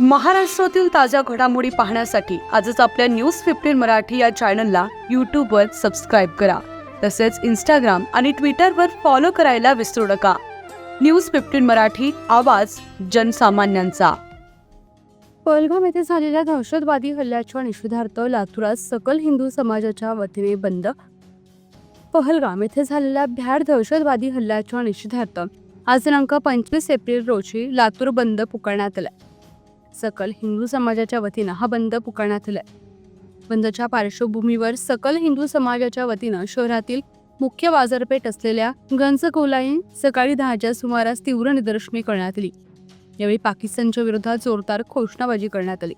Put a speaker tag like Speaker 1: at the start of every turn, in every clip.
Speaker 1: महाराष्ट्रातील ताज्या घडामोडी पाहण्यासाठी आजच आपल्या न्यूज फिफ्टीन मराठी या चॅनलला यूट्यूबवर सबस्क्राईब करा. तसेच इंस्टाग्राम आणि ट्विटरवर फॉलो करायला विसरू नका. न्यूज फिफ्टीन मराठी आवाज जनसामान्यांचा.
Speaker 2: पहलगाम येथे झालेल्या दहशतवादी हल्ल्याच्या निषेधार्थ लातूरात सकल हिंदू समाजाच्या वतीने बंद. पहलगाम येथे झालेल्या भ्याड दहशतवादी हल्ल्याच्या निषेधार्थ आज दिनांक पंचवीस एप्रिल रोजी लातूर बंद पुकारण्यात आला. सकल हिंदू समाजाच्या वतीनं हा बंद पुकारण्यात आलाय. बंदच्या पार्श्वभूमीवर सकल हिंदू समाजाच्या वतीनं शहरातील मुख्य बाजारपेठ असलेल्या गंजगोलाई सकाळी दहाच्या सुमारास तीव्र निदर्शने करण्यात आली. यावेळी पाकिस्तानच्या विरोधात जोरदार घोषणाबाजी करण्यात आली.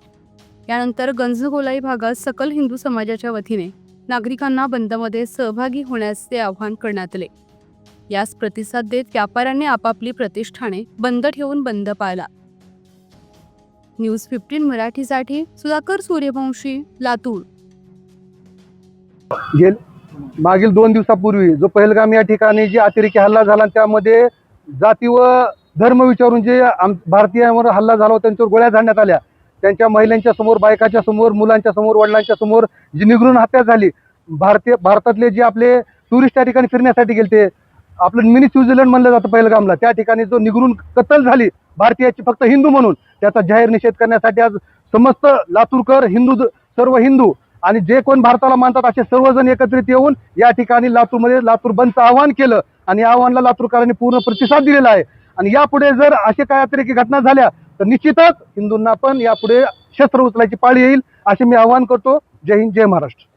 Speaker 2: यानंतर गंजगोलाई भागात सकल हिंदू समाजाच्या वतीने नागरिकांना बंदमध्ये सहभागी होण्याचे आवाहन करण्यात आले. यास प्रतिसाद देत व्यापाऱ्यांनी आपापली प्रतिष्ठाने बंद ठेवून बंद पाळला. न्यूज फिफ्टीन मराठीसाठी सुधाकर सूर्यवंशी लातूर.
Speaker 3: गेल मागील दोन दिवसापूर्वी जो पहलगाम या ठिकाणी जे अतिरेकी हल्ला झाला त्यामध्ये जाती व धर्म विचारून जे आम भारतीयांवर हल्ला झाला होता त्यांच्यावर गोळ्या झाडण्यात आल्या. त्यांच्या महिलांच्या समोर बायकाच्या समोर मुलांच्या समोर वडिलांच्या समोर जी निगरून हत्या झाली भारतीय भारतातले जे आपले टुरिस्ट त्या ठिकाणी फिरण्यासाठी गेले आपलं मिनी स्वित्झर्लंड म्हणलं जातं पहलगामला. त्या ठिकाणी जो निगरून कत्तल झाली भारतीयाची फक्त हिंदू म्हणून त्याचा जाहीर निषेध करण्यासाठी आज समस्त लातूरकर हिंदू सर्व हिंदू आणि जे कोण भारताला मानतात असे सर्वजण एकत्रित येऊन या ठिकाणी लातूरमध्ये लातूर बंदचं आवाहन केलं आणि आव्हानला लातूरकरांनी पूर्ण प्रतिसाद दिलेला आहे. आणि यापुढे जर असे काय अतिरेकी घटना झाल्या तर निश्चितच हिंदूंना पण यापुढे शस्त्र उचलायची पाळी येईल असे मी आवाहन करतो. जय हिंद जय महाराष्ट्र.